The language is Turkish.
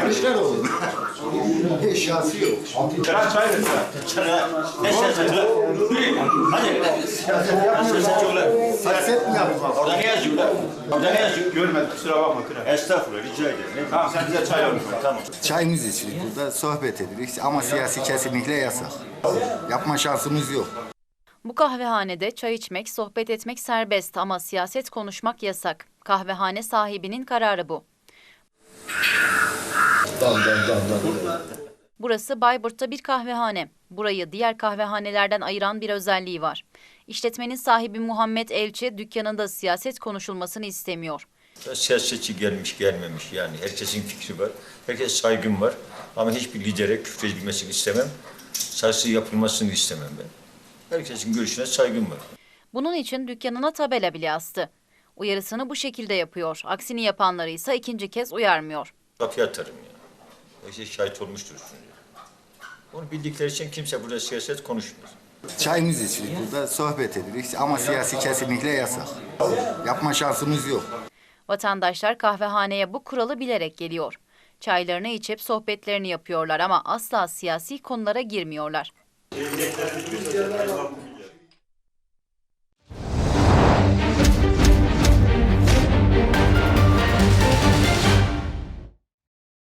Kılıçdaroğlu. Eşyası yok. Biraz çay ver. Ne siyaset lan? Hadi. Siyaset mi yapmak? Orada ne yazıyor lan? Orada ne yazıyor? Görmedim kusura bakma Kıra. Estağfurullah rica ederim. Ne Tamam sen bize çay al. Tamam. Çayımız içiyoruz burada sohbet ediyoruz ama siyasi kesinlikle yasak. Yapma şansımız yok. Bu kahvehanede çay içmek, sohbet etmek serbest ama siyaset konuşmak yasak. Kahvehane sahibinin kararı bu. Burası Bayburt'ta bir kahvehane. Burayı diğer kahvehanelerden ayıran bir özelliği var. İşletmenin sahibi Muhammed Elçi dükkanında siyaset konuşulmasını istemiyor. Siyasetçi gelmiş gelmemiş yani herkesin fikri var. Herkes saygım var. Ama hiçbir lidere küfredilmesini istemem. Saygısız yapılmasını istemem ben. Herkesin görüşüne saygım var. Bunun için dükkanına tabela bile astı. Uyarısını bu şekilde yapıyor. Aksini yapanları ise ikinci kez uyarmıyor. Kapıya atarım ya. Şey şahit olmuştur şimdi. Onu bildikleri için kimse burada siyaset konuşmuyor. Çayımız içiyoruz burada sohbet ediyoruz ama siyasi kesinlikle yasak. Yapma şansımız yok. Vatandaşlar kahvehaneye bu kuralı bilerek geliyor. Çaylarını içip sohbetlerini yapıyorlar ama asla siyasi konulara girmiyorlar.